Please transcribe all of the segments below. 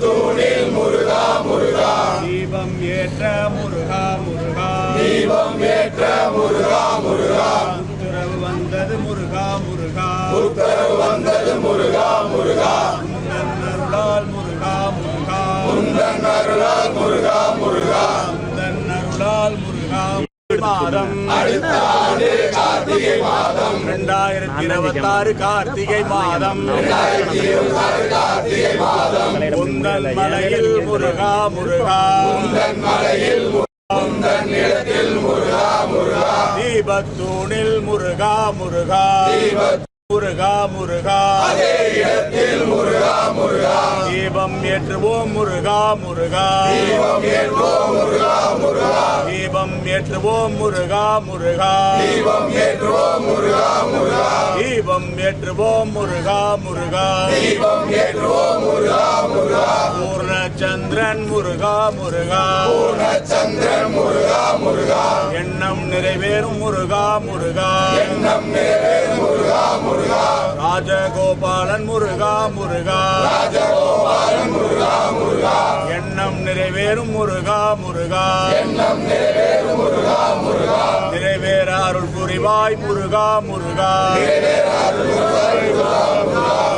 தூணில் முருகா முருகா தீபம் ஏற்ற முருகா முருகா. தீபம் ஏற்ற முருகா முருகா. வந்தது முருகா முருகா. உத்தரவு வந்தது முருகா முருகா. உந்தன் அருளால் முருகா முருகா. உந்தன் அருளால் முருகா முருகா. உந்தன் அருளால் முருகா. மாதம் அடுத்த ஆண்டு கார்த்திகை மாதம். இரண்டாயிரத்தி இருபத்தி ஆறு கார்த்திகை மாதம். கார்த்திகை மாதம். உந்தன் மலையில் முருகா முருகா. உந்தன் மலையில் உந்தன் இடத்தில் தீபத்தூணில் முருகா முருகா முருகா முருகா அதே இடத்தில் முருகா முருகா தீபம் ஏற்றுவோம் முருகா முருகா தீபம் ஏற்றுவோம் முருகா முருகா தீபம் ஏற்றுவோம் முருகா முருகா தீபம் ஏற்றுவோம் முருகா முருகா தீபம் ஏற்றுவோம் முருகா முருகா தீபம் ஏற்றுவோம் முருகா முருகா பூர்ணச்சந்திரன் முருகா முருகா பூர்ணச்சந்திரன் முருகா முருகா எண்ணம் நிறைவேறும் முருகா முருகா. எண்ணம் நிறைவேறும் முருகா முருகா. ராஜகோபாலன் முருகா முருகா. ராஜகோபாலன் முருகா முருகா. எண்ணம் நிறைவேறும் முருகா முருகா. எண்ணம் நிறைவேறும் முருகா முருகா. நிறைவேற அருள் புரிவாய் முருகா முருகா.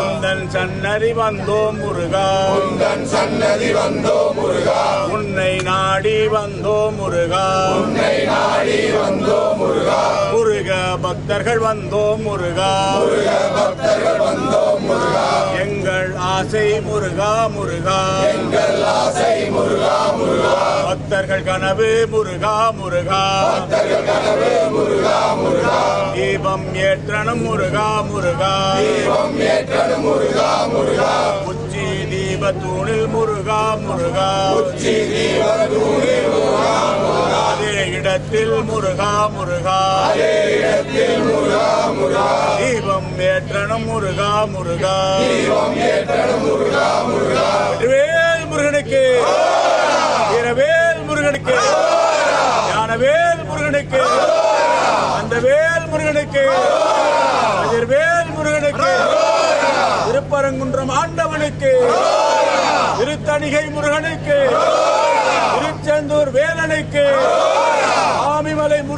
உந்தன் சன்னதி வந்தோம் முருகா. உந்தன் சன்னதி வந்தோம் முருகா. உன்னை நாடி வந்தோம் முருகா. உன்னை நாடி வந்தோம் முருகா. முருக பக்தர்கள் வந்தோம் முருகா. முருக பக்தர்கள் வந்தோம் முருகா. ஆசை முருகா முருகா. எங்கள் ஆசை முருகா முருகா. பக்தர்கள் கனவு முருகா முருகா. பக்தர்கள் கனவு முருகா முருகா. தீபம் ஏற்றணும் முருகா முருகா. தீபம் ஏற்றணும் முருகா முருகா. உச்சி தீப தூணில் முருகா முருகா. உச்சி தீப தூணில் முருகா முருகா. அதே இடத்தில் முருகா முருகா. அதே இடத்தில் ஏற்றணும் முருகா முருகா. முருகா முருகா வேல் முருகனுக்கு. வீரவேல் முருகனுக்கு. ஞானவேல் முருகனுக்கு. அந்த வேல் முருகனுக்கு. வேல் முருகனுக்கு. திருப்பரங்குன்றம் ஆண்டவனுக்கு. திருத்தணிகை முருகனுக்கு. திருச்செந்தூர் வேலனுக்கு. ஆமிமலை முருகன்